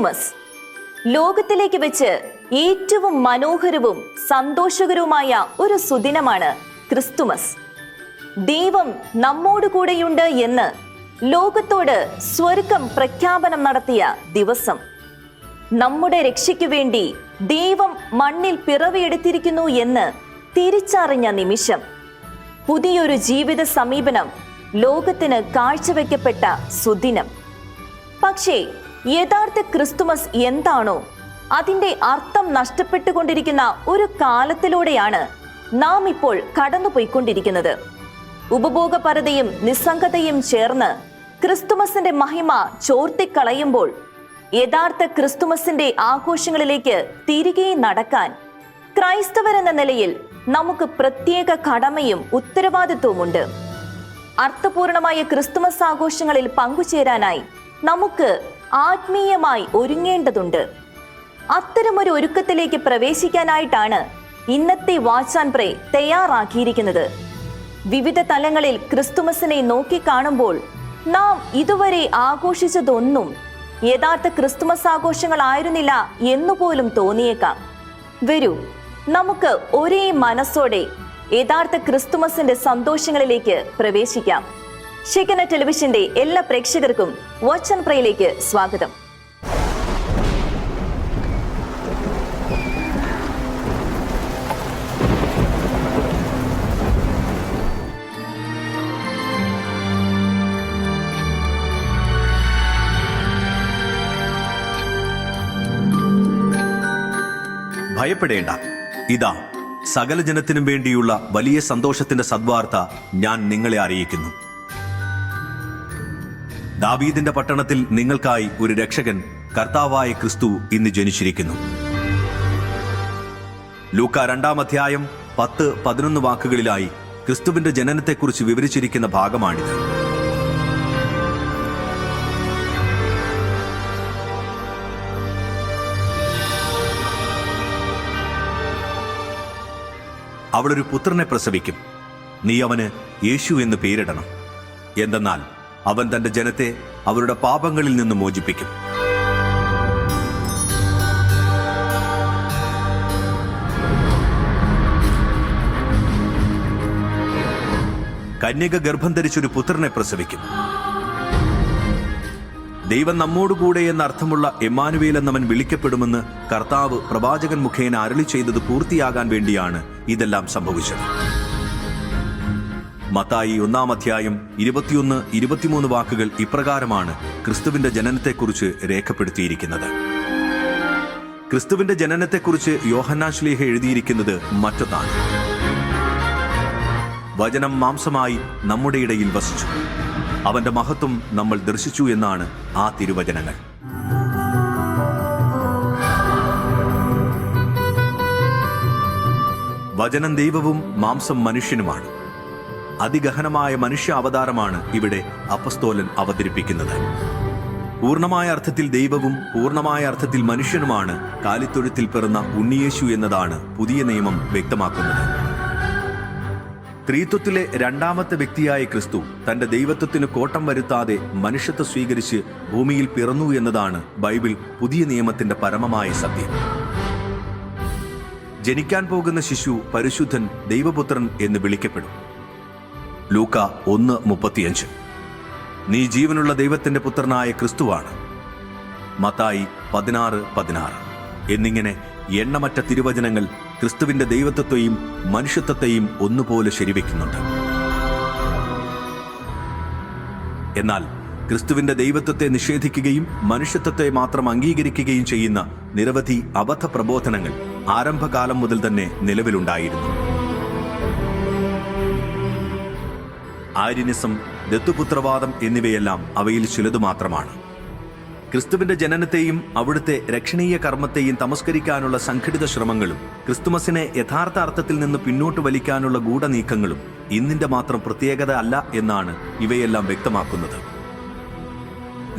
Christmas. ലോകത്തിലേക്ക് വെച്ച് ഏറ്റവും മനോഹരവും സന്തോഷകരവുമായ ഒരു സുദിനമാണ് ക്രിസ്തുമസ്. ദൈവം നമ്മോട് കൂടെയുണ്ട് എന്ന് ലോകത്തോട് സ്വർഗം പ്രഖ്യാപനം നടത്തിയ ദിവസം. നമ്മുടെ രക്ഷയ്ക്കു വേണ്ടി ദൈവം മണ്ണിൽ പിറവിയെടുത്തിരിക്കുന്നു എന്ന് തിരിച്ചറിഞ്ഞ നിമിഷം പുതിയൊരു ജീവിത സമീപനം ലോകത്തിന് കാഴ്ചവെക്കപ്പെട്ട സുദിനം. പക്ഷേ യഥാർത്ഥ ക്രിസ്തുമസ് എന്താണോ അതിന്റെ അർത്ഥം നഷ്ടപ്പെട്ടുകൊണ്ടിരിക്കുന്ന ഒരു കാലത്തിലൂടെയാണ് നാം ഇപ്പോൾ കടന്നുപോയിക്കൊണ്ടിരിക്കുന്നത്. ഉപഭോഗപരതയും നിസ്സംഗതയും ചേർന്ന് ക്രിസ്തുമസിന്റെ മഹിമ ചോർത്തിക്കളയുമ്പോൾ യഥാർത്ഥ ക്രിസ്തുമസിന്റെ ആഘോഷങ്ങളിലേക്ക് തിരികെ നടക്കാൻ ക്രൈസ്തവരെന്ന നിലയിൽ നമുക്ക് പ്രത്യേക കടമയും ഉത്തരവാദിത്വവുമുണ്ട്. അർത്ഥപൂർണമായ ക്രിസ്തുമസ് ആഘോഷങ്ങളിൽ പങ്കുചേരാനായി നമുക്ക് ആത്മീയമായി ഒരുങ്ങേണ്ടതുണ്ട്. അത്തരമൊരു ഒരുക്കത്തിലേക്ക് പ്രവേശിക്കാനായിട്ടാണ് ഇന്നത്തെ വാച്ചാൻ പ്രേ തയ്യാറാക്കിയിരിക്കുന്നത്. വിവിധ തലങ്ങളിൽ ക്രിസ്തുമസിനെ നോക്കിക്കാണുമ്പോൾ നാം ഇതുവരെ ആഘോഷിച്ചതൊന്നും യഥാർത്ഥ ക്രിസ്തുമസ് ആഘോഷങ്ങളായിരുന്നില്ല എന്നുപോലും തോന്നിയേക്കാം. വരൂ നമുക്ക് ഒരേ മനസ്സോടെ യഥാർത്ഥ ക്രിസ്തുമസിന്റെ സന്തോഷങ്ങളിലേക്ക് പ്രവേശിക്കാം. ശിഖന ടെലിവിഷന്റെ എല്ലാ പ്രേക്ഷകർക്കും വാച്ച് ആൻഡ് പ്രയിലേക്ക് സ്വാഗതം. ഭയപ്പെടേണ്ട. ഇതാ സകല ജനത്തിനും വേണ്ടിയുള്ള വലിയ സന്തോഷത്തിന്റെ സദ്വാർത്ത ഞാൻ നിങ്ങളെ അറിയിക്കുന്നു. ദാവീദിന്റെ പട്ടണത്തിൽ നിങ്ങൾക്കായി ഒരു രക്ഷകൻ കർത്താവായ ക്രിസ്തു ഇന്ന് ജനിച്ചിരിക്കുന്നു. ലൂക്ക രണ്ടാം അധ്യായം പത്ത് പതിനൊന്ന് വാക്കുകളിലായി ക്രിസ്തുവിന്റെ ജനനത്തെക്കുറിച്ച് വിവരിച്ചിരിക്കുന്ന ഭാഗമാണിത്. അവളൊരു പുത്രനെ പ്രസവിക്കും. നീ അവന് യേശു എന്ന് പേരിടണം. എന്തെന്നാൽ അവൻ തന്റെ ജനത്തെ അവരുടെ പാപങ്ങളിൽ നിന്ന് മോചിപ്പിക്കും. കന്യക ഗർഭം ധരിച്ചൊരു പുത്രനെ പ്രസവിക്കും. ദൈവം നമ്മോടുകൂടെ എന്ന അർത്ഥമുള്ള എമ്മാനുവേൽ എന്നവൻ വിളിക്കപ്പെടുമെന്ന് കർത്താവ് പ്രവാചകൻ മുഖേന അരളി ചെയ്തത് പൂർത്തിയാകാൻ വേണ്ടിയാണ് ഇതെല്ലാം സംഭവിച്ചത്. മത്തായി ഒന്നാം അധ്യായം ഇരുപത്തിയൊന്ന് ഇരുപത്തിമൂന്ന് വാക്കുകൾ ഇപ്രകാരമാണ് ക്രിസ്തുവിന്റെ ജനനത്തെക്കുറിച്ച് രേഖപ്പെടുത്തിയിരിക്കുന്നത്. ക്രിസ്തുവിന്റെ ജനനത്തെക്കുറിച്ച് യോഹന്നാശ്ലീഹ എഴുതിയിരിക്കുന്നത് മറ്റൊന്നാണ്. വചനം മാംസമായി നമ്മുടെ ഇടയിൽ വസിച്ചു. അവന്റെ മഹത്വം നമ്മൾ ദർശിച്ചു എന്നാണ് ആ തിരുവചനങ്ങൾ. വചനം ദൈവവും മാംസം മനുഷ്യനുമാണ്. അതിഗഹനമായ മനുഷ്യ അവതാരമാണ് ഇവിടെ അപ്പസ്തോലൻ അവതരിപ്പിക്കുന്നത്. പൂർണമായ അർത്ഥത്തിൽ ദൈവവും പൂർണമായ അർത്ഥത്തിൽ മനുഷ്യനുമാണ് കാലിത്തൊഴുത്തിൽ പിറന്ന ഉണ്ണിയേശു എന്നതാണ് പുതിയ നിയമം വ്യക്തമാക്കുന്നത്. സ്ത്രീത്വത്തിലെ രണ്ടാമത്തെ വ്യക്തിയായ ക്രിസ്തു തന്റെ ദൈവത്വത്തിന് കോട്ടം വരുത്താതെ മനുഷ്യത്വം സ്വീകരിച്ച് ഭൂമിയിൽ പിറന്നു എന്നതാണ് ബൈബിൾ പുതിയ നിയമത്തിന്റെ പരമമായ സത്യം. ജനിക്കാൻ പോകുന്ന ശിശു പരിശുദ്ധൻ ദൈവപുത്രൻ എന്ന് വിളിക്കപ്പെടും. ലൂക്ക ഒന്ന് മുപ്പത്തിയഞ്ച്. നീ ജീവനുള്ള ദൈവത്തിന്റെ പുത്രനായ ക്രിസ്തുവാണ്. മത്തായി പതിനാറ് പതിനാറ്. എന്നിങ്ങനെ എണ്ണമറ്റ തിരുവചനങ്ങൾ ക്രിസ്തുവിന്റെ ദൈവത്വത്തെയും മനുഷ്യത്വത്തെയും ഒന്നുപോലെ ശരിവെക്കുന്നുണ്ട്. എന്നാൽ ക്രിസ്തുവിന്റെ ദൈവത്വത്തെ നിഷേധിക്കുകയും മനുഷ്യത്വത്തെ മാത്രം അംഗീകരിക്കുകയും ചെയ്യുന്ന നിരവധി അബദ്ധ പ്രബോധനങ്ങൾ ആരംഭകാലം മുതൽ തന്നെ നിലവിലുണ്ടായിരുന്നു. ആര്യനിസം ദത്തുപുത്രവാദം എന്നിവയെല്ലാം അവയിൽ ചിലതു മാത്രമാണ് ക്രിസ്തുവിന്റെ ജനനത്തെയും അവിടുത്തെ രക്ഷണീയ കർമ്മത്തെയും തമസ്കരിക്കാനുള്ള സംഘടിത ശ്രമങ്ങളും ക്രിസ്തുമസിനെ യഥാർത്ഥ അർത്ഥത്തിൽ നിന്ന് പിന്നോട്ട് വലിക്കാനുള്ള ഗൂഢനീക്കങ്ങളും ഇന്നിന്റെ മാത്രം പ്രത്യേകത അല്ല എന്നാണ് ഇവയെല്ലാം വ്യക്തമാക്കുന്നത്.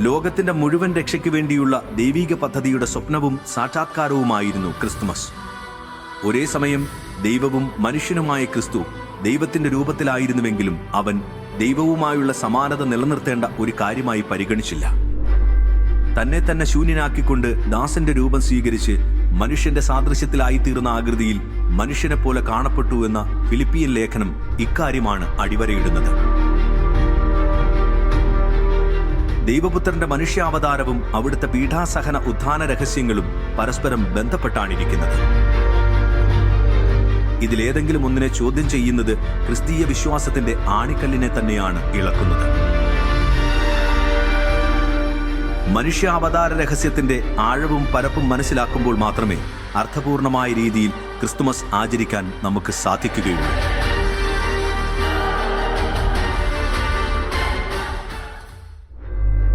ലോകത്തിന്റെ മുഴുവൻ രക്ഷയ്ക്ക് വേണ്ടിയുള്ള ദൈവീക പദ്ധതിയുടെ സ്വപ്നവും സാക്ഷാത്കാരവുമായിരുന്നു ക്രിസ്തുമസ്. ഒരേ സമയം ദൈവവും മനുഷ്യനുമായ ക്രിസ്തു ദൈവത്തിന്റെ രൂപത്തിലായിരുന്നുവെങ്കിലും അവൻ ദൈവവുമായുള്ള സമാനത നിലനിർത്തേണ്ട ഒരു കാര്യമായി പരിഗണിച്ചില്ല. തന്നെ തന്നെ ശൂന്യനാക്കിക്കൊണ്ട് ദാസന്റെ രൂപം സ്വീകരിച്ച് മനുഷ്യന്റെ സാദൃശ്യത്തിലായിത്തീർന്ന ആകൃതിയിൽ മനുഷ്യനെ പോലെ കാണപ്പെട്ടു എന്ന ഫിലിപ്പിയൻ ലേഖനം ഇക്കാര്യമാണ് അടിവരയിടുന്നത്. ദൈവപുത്രന്റെ മനുഷ്യാവതാരവും അവിടുത്തെ പീഠാസഹന ഉത്ഥാന രഹസ്യങ്ങളും പരസ്പരം ബന്ധപ്പെട്ടാണിരിക്കുന്നത്. ഇതിലേതെങ്കിലും ഒന്നിനെ ചോദ്യം ചെയ്യുന്നത് ക്രിസ്തീയ വിശ്വാസത്തിന്റെ ആണിക്കല്ലിനെ തന്നെയാണ് ഇളക്കുന്നത്. മനുഷ്യാവതാര രഹസ്യത്തിന്റെ ആഴവും പരപ്പും മനസ്സിലാക്കുമ്പോൾ മാത്രമേ അർത്ഥപൂർണമായ രീതിയിൽ ക്രിസ്തുമസ് ആചരിക്കാൻ നമുക്ക് സാധിക്കുകയുള്ളൂ.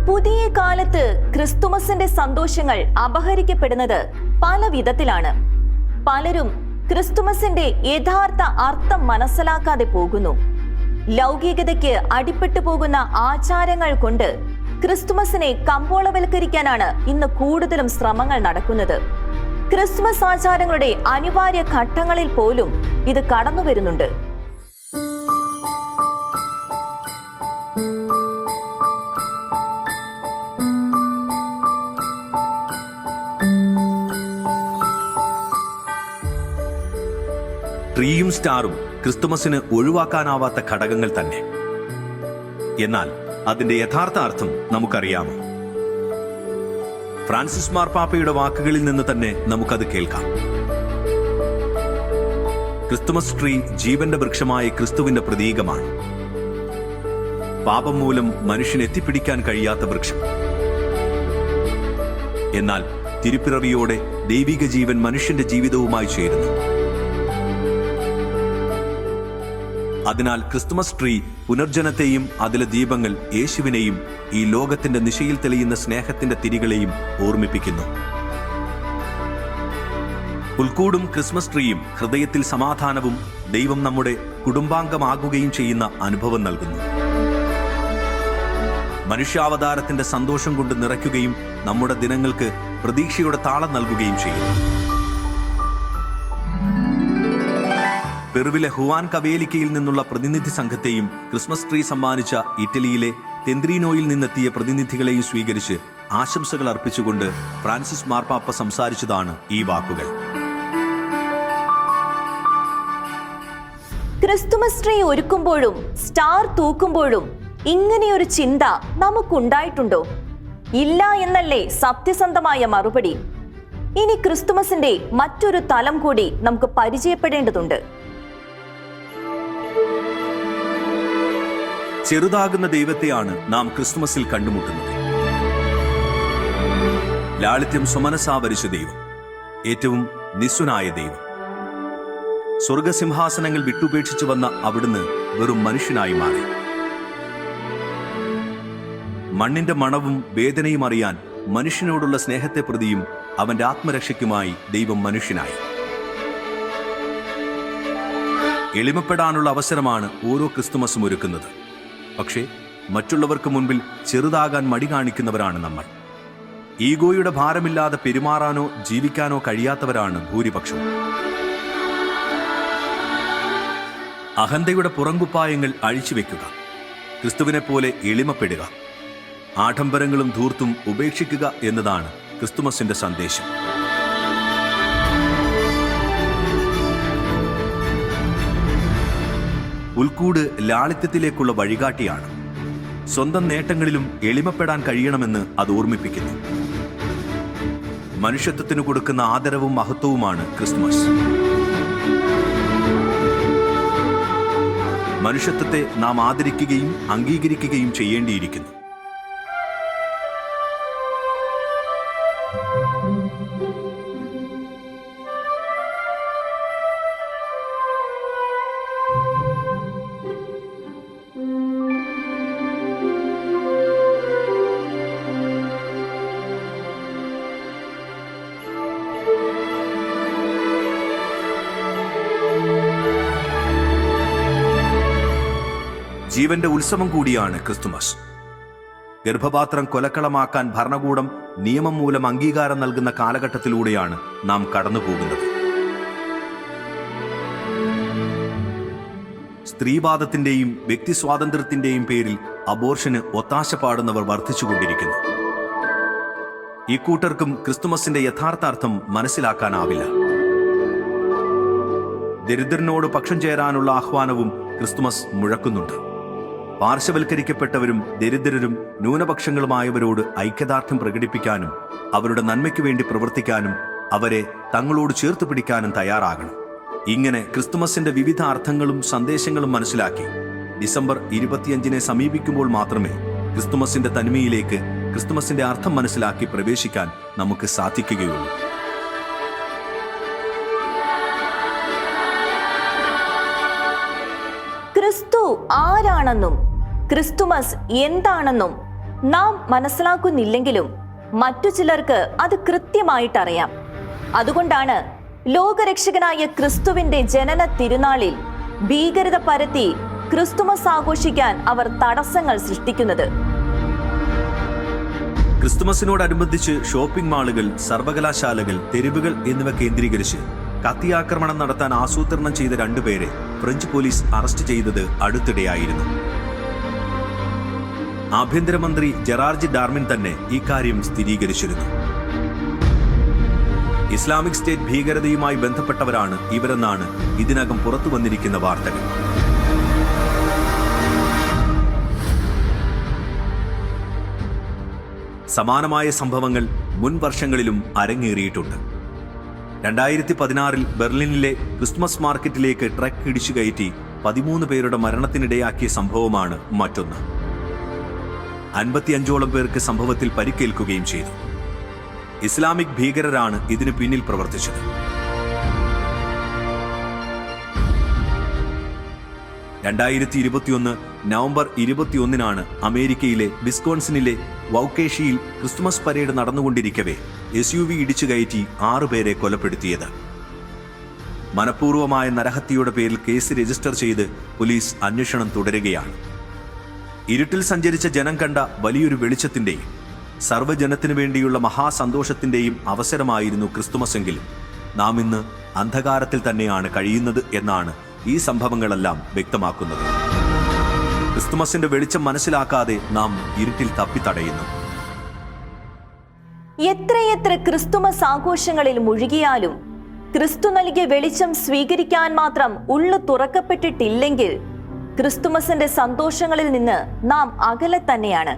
പുതിയ കാലത്ത് ക്രിസ്തുമസിന്റെ സന്തോഷങ്ങൾ അപഹരിക്കപ്പെടുന്നത് പല വിധത്തിലാണ്. പലരും ക്രിസ്തുമസിന്റെ യഥാർത്ഥ അർത്ഥം മനസ്സിലാക്കാതെ പോകുന്നു. ലൗകികതയ്ക്ക് അടിപ്പെട്ടു പോകുന്ന ആചാരങ്ങൾ കൊണ്ട് ക്രിസ്തുമസിനെ കമ്പോളവൽക്കരിക്കാനാണ് ഇന്ന് കൂടുതലും ശ്രമങ്ങൾ നടക്കുന്നത്. ക്രിസ്മസ് ആചാരങ്ങളുടെ അനിവാര്യ ഘട്ടങ്ങളിൽ പോലും ഇത് കടന്നു വരുന്നുണ്ട് ട്രീയും സ്റ്റാറും ക്രിസ്തുമസിന് ഒഴിവാക്കാനാവാത്ത ഘടകങ്ങൾ തന്നെ. എന്നാൽ അതിന്റെ യഥാർത്ഥ അർത്ഥം നമുക്കറിയാമോ? ഫ്രാൻസിസ് മാർപ്പാപ്പയുടെ വാക്കുകളിൽ നിന്ന് തന്നെ നമുക്കത് കേൾക്കാം. ക്രിസ്തുമസ് ട്രീ ജീവന്റെ വൃക്ഷമായ ക്രിസ്തുവിന്റെ പ്രതീകമാണ്. പാപം മൂലം മനുഷ്യൻ എത്തിപ്പിടിക്കാൻ കഴിയാത്ത വൃക്ഷം. എന്നാൽ തിരുപ്പിറവിയോടെ ദൈവിക ജീവൻ മനുഷ്യന്റെ ജീവിതവുമായി ചേരുന്നു. അതിനാൽ ക്രിസ്തുമസ് ട്രീ പുനർജനത്തെയും അതിലെ ദീപങ്ങൾ യേശുവിനെയും ഈ ലോകത്തിന്റെ നിശയിൽ തെളിയുന്ന സ്നേഹത്തിന്റെ തിരികളെയും ഓർമ്മിപ്പിക്കുന്നു. പുൽക്കൂടും ക്രിസ്മസ് ട്രീയും ഹൃദയത്തിൽ സമാധാനവും ദൈവം നമ്മുടെ കുടുംബാംഗമാകുകയും ചെയ്യുന്ന അനുഭവം നൽകുന്നു. മനുഷ്യാവതാരത്തിന്റെ സന്തോഷം കൊണ്ട് നിറയ്ക്കുകയും നമ്മുടെ ദിനങ്ങൾക്ക് പ്രതീക്ഷയുടെ താളം നൽകുകയും ചെയ്യുന്നു. പെറുവിലെ ഹുവാൻ കവേലിക്കയിൽ നിന്നുള്ള പ്രതിനിധി സംഘത്തെയും ക്രിസ്മസ് ട്രീ സമ്മാനിച്ച ഇറ്റലിയിലെ തെന്ത്രീനോയിൽ നിന്നെത്തിയ പ്രതിനിധികളെയും സ്വീകരിച്ച് ആശംസകൾ അർപ്പിച്ചുകൊണ്ട് ഫ്രാൻസിസ് മാർപ്പാപ്പ സംസാരിച്ചതാണ് ഈ വാക്കുകൾ. ക്രിസ്തുമസ് ട്രീ ഒരുക്കുമ്പോഴും സ്റ്റാർ തൂക്കുമ്പോഴും ഇങ്ങനെയൊരു ചിന്ത നമുക്കുണ്ടായിട്ടുണ്ടോ? ഇല്ല എന്നല്ലേ സത്യസന്ധമായ മറുപടി. ഇനി ക്രിസ്തുമസിന്റെ മറ്റൊരു തലം കൂടി നമുക്ക് പരിചയപ്പെടേണ്ടതുണ്ട്. ചെറുതാകുന്ന ദൈവത്തെയാണ് നാം ക്രിസ്മസിൽ കണ്ടുമുട്ടുന്നത്. ലാളിത്യം സുമനസാവരിച്ച ദൈവം ഏറ്റവും നിസ്വനായ ദൈവം. സ്വർഗസിംഹാസനങ്ങൾ വിട്ടുപേക്ഷിച്ചു വന്ന അവിടുന്ന് വെറും മനുഷ്യനായി മാറി. മണ്ണിന്റെ മണവും വേദനയും അറിയാൻ മനുഷ്യനോടുള്ള സ്നേഹത്തെ പ്രതിയും അവന്റെ ആത്മരക്ഷയ്ക്കുമായി ദൈവം മനുഷ്യനായി. എളിമപ്പെടാനുള്ള അവസരമാണ് ഓരോ ക്രിസ്തുമസും ഒരുക്കുന്നത്. പക്ഷേ മറ്റുള്ളവർക്ക് മുൻപിൽ ചെറുതാകാൻ മടി കാണിക്കുന്നവരാണ് നമ്മൾ. ഈഗോയുടെ ഭാരമില്ലാതെ പെരുമാറാനോ ജീവിക്കാനോ കഴിയാത്തവരാണ് ഭൂരിപക്ഷം അഹന്തയുടെ പുറങ്കുപ്പായങ്ങൾ അഴിച്ചുവെക്കുക ക്രിസ്തുവിനെ പോലെ എളിമപ്പെടുക ആഡംബരങ്ങളും ധൂർത്തും ഉപേക്ഷിക്കുക എന്നതാണ് ക്രിസ്തുമസിന്റെ സന്ദേശം. ഉൾക്കൂട് ലാളിത്യത്തിലേക്കുള്ള വഴികാട്ടിയാണ്. സ്വന്തം നേട്ടങ്ങളിലും എളിമപ്പെടാൻ കഴിയണമെന്ന് അത് ഓർമ്മിപ്പിക്കുന്നു. മനുഷ്യത്വത്തിന് കൊടുക്കുന്ന ആദരവും മഹത്വവുമാണ് ക്രിസ്മസ് മനുഷ്യത്വത്തെ നാം ആദരിക്കുകയും അംഗീകരിക്കുകയും ചെയ്യേണ്ടിയിരിക്കുന്നു. ജീവന്റെ ഉത്സവം കൂടിയാണ് ക്രിസ്തുമസ്. ഗർഭപാത്രം കൊലക്കളമാക്കാൻ ഭരണകൂടം നിയമം മൂലം അംഗീകാരം നൽകുന്ന കാലഘട്ടത്തിലൂടെയാണ് നാം കടന്നുപോകുന്നത്. സ്ത്രീവാദത്തിന്റെയും വ്യക്തി സ്വാതന്ത്ര്യത്തിന്റെയും പേരിൽ അബോർഷന് ഒത്താശ പാടുന്നവർ വർദ്ധിച്ചുകൊണ്ടിരിക്കുന്നു. ഈ കൂട്ടർക്കും ക്രിസ്തുമസിന്റെ യഥാർത്ഥാർത്ഥം മനസ്സിലാക്കാനാവില്ല. ദരിദ്രനോട് പക്ഷം ചേരാനുള്ള ആഹ്വാനവും ക്രിസ്തുമസ് മുഴക്കുന്നുണ്ട്. പാർശ്വവൽക്കരിക്കപ്പെട്ടവരും ദരിദ്രരും ന്യൂനപക്ഷങ്ങളുമായവരോട് ഐക്യദാർഢ്യം പ്രകടിപ്പിക്കാനും അവരുടെ നന്മയ്ക്ക് വേണ്ടി പ്രവർത്തിക്കാനും അവരെ തങ്ങളോട് ചേർത്ത് പിടിക്കാനും തയ്യാറാകണം. ഇങ്ങനെ ക്രിസ്തുമസിന്റെ വിവിധ അർത്ഥങ്ങളും സന്ദേശങ്ങളും മനസ്സിലാക്കി ഡിസംബർ ഇരുപത്തിയഞ്ചിനെ സമീപിക്കുമ്പോൾ മാത്രമേ ക്രിസ്തുമസിന്റെ തനിമയിലേക്ക് ക്രിസ്തുമസിന്റെ അർത്ഥം മനസ്സിലാക്കി പ്രവേശിക്കാൻ നമുക്ക് സാധിക്കുകയുള്ളൂ. ആരാണെന്നും ക്രിസ്തുമസ് എന്താണെന്നും നാം മനസ്സിലാക്കുന്നില്ലെങ്കിലും മറ്റു ചിലർക്ക് അത് കൃത്യമായിട്ടറിയാം. അതുകൊണ്ടാണ് ലോകരക്ഷകനായ ക്രിസ്തുവിന്റെ ജനന തിരുനാളിൽ ഭീകരത പരത്തി ക്രിസ്തുമസ് ആഘോഷിക്കാൻ അവർ തടസ്സങ്ങൾ സൃഷ്ടിക്കുന്നത്. ക്രിസ്തുമസിനോടനുബന്ധിച്ച് ഷോപ്പിംഗ് മാളുകൾ സർവകലാശാലകൾ തെരുവുകൾ എന്നിവ കേന്ദ്രീകരിച്ച് കത്തിയാക്രമണം നടത്താൻ ആസൂത്രണം ചെയ്ത രണ്ടുപേരെ ഫ്രഞ്ച് പോലീസ് അറസ്റ്റ് ചെയ്തത് അടുത്തിടെയായിരുന്നു. ആഭ്യന്തരമന്ത്രി ജെറാർജ് ഡാർമിൻ തന്നെ ഇക്കാര്യം സ്ഥിരീകരിച്ചിരുന്നു. ഇസ്ലാമിക് സ്റ്റേറ്റ് ഭീകരതയുമായി ബന്ധപ്പെട്ടവരാണ് ഇവരെന്നാണ് ഇതിനകം പുറത്തു വന്നിരിക്കുന്ന വാർത്തകൾ. സമാനമായ സംഭവങ്ങൾ മുൻ വർഷങ്ങളിലും അരങ്ങേറിയിട്ടുണ്ട്. രണ്ടായിരത്തി പതിനാറിൽ ബെർലിനിലെ ക്രിസ്മസ് മാർക്കറ്റിലേക്ക് ട്രക്ക് ഇടിച്ചു കയറ്റി പതിമൂന്ന് പേരുടെ മരണത്തിനിടയാക്കിയ സംഭവമാണ് മറ്റൊന്ന്. അൻപത്തിയഞ്ചോളം പേർക്ക് സംഭവത്തിൽ പരിക്കേൽക്കുകയും ചെയ്തു. ഇസ്ലാമിക് ഭീകരരാണ് ഇതിനു പിന്നിൽ പ്രവർത്തിച്ചത്. രണ്ടായിരത്തി ഇരുപത്തിയൊന്ന് നവംബർ ഇരുപത്തിയൊന്നിനാണ് അമേരിക്കയിലെ വിസ്കോൺസിനിലെ വൗക്കേഷിയിൽ ക്രിസ്തുമസ് പരേഡ് നടന്നുകൊണ്ടിരിക്കവേ എസ് യു വി ഇടിച്ചു കയറ്റി ആറുപേരെ കൊലപ്പെടുത്തിയത്. മനഃപൂർവമായ നരഹത്യയുടെ പേരിൽ കേസ് രജിസ്റ്റർ ചെയ്ത് പോലീസ് അന്വേഷണം തുടരുകയാണ്. ഇരുട്ടിൽ സഞ്ചരിച്ച ജനം കണ്ട വലിയൊരു വെളിച്ചത്തിന്റെയും സർവജനത്തിനു വേണ്ടിയുള്ള മഹാസന്തോഷത്തിന്റെയും അവസരമായിരുന്നു ക്രിസ്തുമസെങ്കിലും നാം ഇന്ന് അന്ധകാരത്തിൽ തന്നെയാണ് കഴിയുന്നത് എന്നാണ് ഈ സംഭവങ്ങളെല്ലാം വ്യക്തമാക്കുന്നത്. ക്രിസ്തുമസിന്റെ വെളിച്ചം മനസ്സിലാക്കാതെ നാം ഇരുട്ടിൽ തപ്പിത്തടയുന്നു. എത്രയെത്ര ക്രിസ്തുമസ് ആഘോഷങ്ങളിൽ മുഴുകിയാലും ക്രിസ്തു നൽകിയ വെളിച്ചം സ്വീകരിക്കാൻ മാത്രം ഉള്ളു തുറക്കപ്പെട്ടിട്ടില്ലെങ്കിൽ ക്രിസ്തുമസിന്റെ സന്തോഷങ്ങളിൽ നിന്ന് നാം അകലെ തന്നെയാണ്.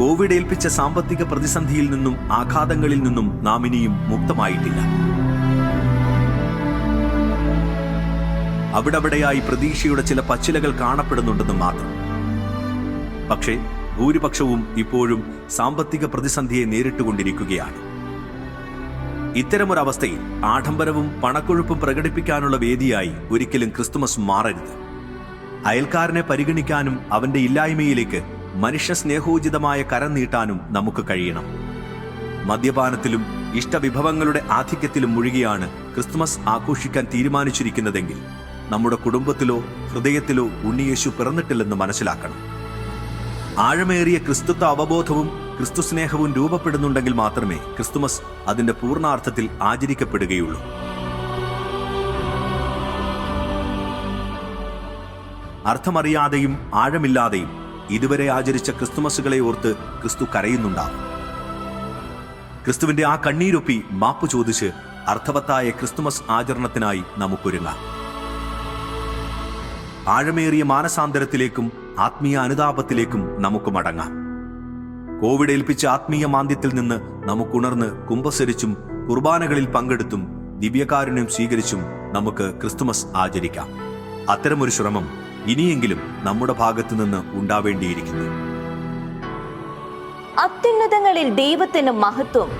കോവിഡ് ഏൽപ്പിച്ച സാമ്പത്തിക പ്രതിസന്ധിയിൽ നിന്നും ആഘാതങ്ങളിൽ നിന്നും നാം ഇനിയും മുക്തമായിട്ടില്ല. അവിടവിടെയായി പ്രതീക്ഷയുടെ ചില പച്ചിലകൾ കാണപ്പെടുന്നുണ്ടെന്ന് മാത്രം. പക്ഷേ ഭൂരിപക്ഷവും ഇപ്പോഴും സാമ്പത്തിക പ്രതിസന്ധിയെ നേരിട്ടുകൊണ്ടിരിക്കുകയാണ്. ഇത്തരമൊരവസ്ഥയിൽ ആഡംബരവും പണക്കൊഴുപ്പും പ്രകടിപ്പിക്കാനുള്ള വേദിയായി ഒരിക്കലും ക്രിസ്തുമസ് മാറരുത്. അയൽക്കാരനെ പരിഗണിക്കാനും അവന്റെ ഇല്ലായ്മയിലേക്ക് മനുഷ്യ സ്നേഹോചിതമായ കരം നീട്ടാനും നമുക്ക് കഴിയണം. മദ്യപാനത്തിലും ഇഷ്ടവിഭവങ്ങളുടെ ആധിക്യത്തിലും മുഴുകിയാണ് ക്രിസ്തുമസ് ആഘോഷിക്കാൻ തീരുമാനിച്ചിരിക്കുന്നതെങ്കിൽ നമ്മുടെ കുടുംബത്തിലോ ഹൃദയത്തിലോ ഉണ്ണിയേശു പിറന്നിട്ടില്ലെന്ന് മനസ്സിലാക്കണം. ആഴമേറിയ ക്രിസ്തുത്വ അവബോധവും ക്രിസ്തു സ്നേഹവും രൂപപ്പെടുന്നുണ്ടെങ്കിൽ മാത്രമേ ക്രിസ്തുമസ് അതിന്റെ പൂർണാർത്ഥത്തിൽ ആചരിക്കപ്പെടുകയുള്ളൂ. അർത്ഥമറിയാതെയും ആഴമില്ലാതെയും ഇതുവരെ ആചരിച്ച ക്രിസ്തുമസുകളെ ഓർത്ത് ക്രിസ്തു കരയുന്നുണ്ടാവും ക്രിസ്തുവിന്റെ ആ കണ്ണീരൊപ്പി മാപ്പ് ചോദിച്ച് അർത്ഥവത്തായ ക്രിസ്തുമസ് ആചരണത്തിനായി നമുക്കൊരുങ്ങാം. ആഴമേറിയ മാനസാന്തരത്തിലേക്കും ആത്മീയ അനുതാപത്തിലേക്കും നമുക്ക് മടങ്ങാം. കോവിഡ് ഏൽപ്പിച്ച ആത്മീയ മാന്ദ്യത്തിൽ നിന്ന് നമുക്കുണർന്ന് കുംഭസരിച്ചും കുർബാനകളിൽ പങ്കെടുത്തും ദിവ്യകാരുണ്യം സ്വീകരിച്ചും നമുക്ക് ക്രിസ്തുമസ് ആചരിക്കാം. അത്തരമൊരു ശ്രമം ഇനിയെങ്കിലും നമ്മുടെ ഭാഗത്തു നിന്ന് ഉണ്ടാവേണ്ടിയിരിക്കുന്നു. അത്യുന്നതങ്ങളിൽ ദൈവത്തിന് മഹത്വം.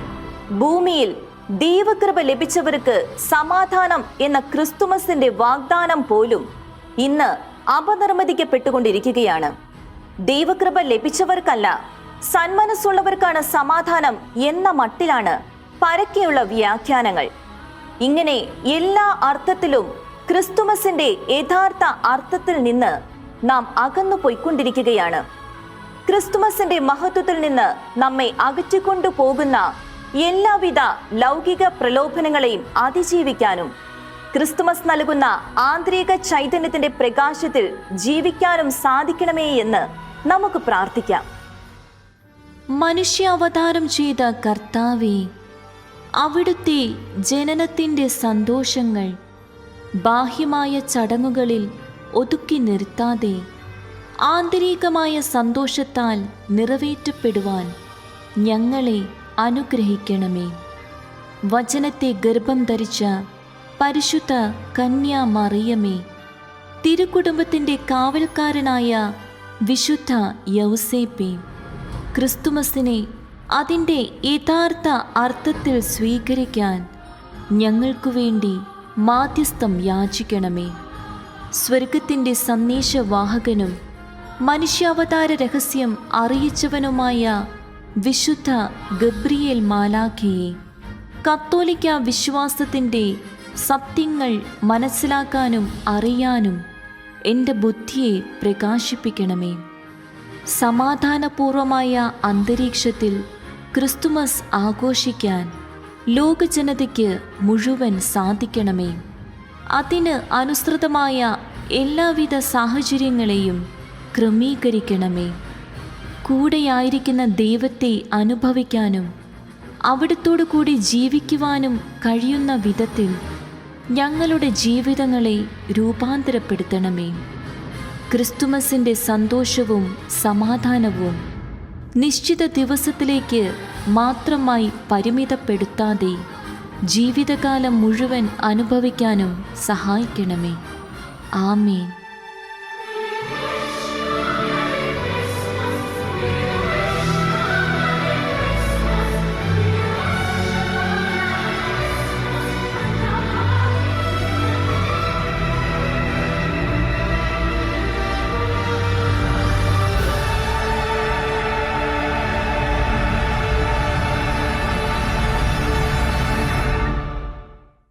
ഭൂമിയിൽ ദൈവകൃപ ലഭിച്ചവർക്ക് സമാധാനം എന്ന ക്രിസ്തുമസിന്റെ വാഗ്ദാനം പോലും ഇന്ന് അപനിർമ്മിതിക്കപ്പെട്ടുകൊണ്ടിരിക്കുകയാണ് ദൈവകൃപ ലഭിച്ചവർക്കല്ല സന്മനസ്സുള്ളവർക്കാണ് സമാധാനം എന്ന മട്ടിലാണ് പരക്കെയുള്ള വ്യാഖ്യാനങ്ങൾ. ഇങ്ങനെ എല്ലാ അർത്ഥത്തിലും ക്രിസ്തുമസിന്റെ യഥാർത്ഥ അർത്ഥത്തിൽ നിന്ന് നാം അകന്നു പോയിക്കൊണ്ടിരിക്കുകയാണ് ക്രിസ്തുമസിന്റെ മഹത്വത്തിൽ നിന്ന് നമ്മെ അകറ്റിക്കൊണ്ടു പോകുന്ന എല്ലാവിധ ലൗകിക പ്രലോഭനങ്ങളെയും അതിജീവിക്കാനും ക്രിസ്തുമസ് നൽകുന്ന ആന്തരിക ചൈതന്യത്തിന്റെ പ്രകാശത്തിൽ ജീവിക്കാനും സാധിക്കണമേ എന്ന് നമുക്ക് പ്രാർത്ഥിക്കാം. മനുഷ്യാവതാരം ചെയ്ത കർത്താവെ അവിടുത്തെ ജനനത്തിന്റെ സന്തോഷങ്ങൾ ബാഹ്യമായ ചടങ്ങുകളിൽ ഒതുക്കി നിർത്താതെ ആന്തരികമായ സന്തോഷത്താൽ നിറവേറ്റപ്പെടുവാൻ ഞങ്ങളെ അനുഗ്രഹിക്കണമേ. വചനത്തെ ഗർഭം ധരിച്ച പരിശുദ്ധ കന്യാ മറിയമേ തിരുക്കുടുംബത്തിന്റെ കാവൽക്കാരനായ വിശുദ്ധ യൗസേപ്പേ ക്രിസ്തുമസിനെ അതിന്റെ യഥാർത്ഥ അർത്ഥത്തിൽ സ്വീകരിക്കാൻ ഞങ്ങൾക്കു വേണ്ടി മാധ്യസ്ഥം യാചിക്കണമേ. സ്വർഗത്തിന്റെ സന്ദേശവാഹകനും മനുഷ്യാവതാര രഹസ്യം അറിയിച്ചവനുമായ വിശുദ്ധ ഗബ്രിയേൽ മാലാഖയെ കത്തോലിക്ക വിശ്വാസത്തിന്റെ സത്യങ്ങൾ മനസ്സിലാക്കാനും അറിയാനും എന്റെ ബുദ്ധിയെ പ്രകാശിപ്പിക്കണമേ. സമാധാനപൂർവമായ അന്തരീക്ഷത്തിൽ ക്രിസ്തുമസ് ആഘോഷിക്കാൻ ലോകജനതയ്ക്ക് മുഴുവൻ സാധിക്കണമേ. അതിന് അനുസൃതമായ എല്ലാവിധ സാഹചര്യങ്ങളെയും ക്രമീകരിക്കണമേ. കൂടെയായിരിക്കുന്ന ദൈവത്തെ അനുഭവിക്കാനും അവിടത്തോടു കൂടി ജീവിക്കുവാനും കഴിയുന്ന വിധത്തിൽ ഞങ്ങളുടെ ജീവിതങ്ങളെ രൂപാന്തരപ്പെടുത്തണമേ. ക്രിസ്തുമസിന്റെ സന്തോഷവും സമാധാനവും നിശ്ചിത ദിവസത്തിലേക്ക് മാത്രമായി പരിമിതപ്പെടുത്താതെ ജീവിതകാലം മുഴുവൻ അനുഭവിക്കാനും സഹായിക്കണമേ. ആമേൻ.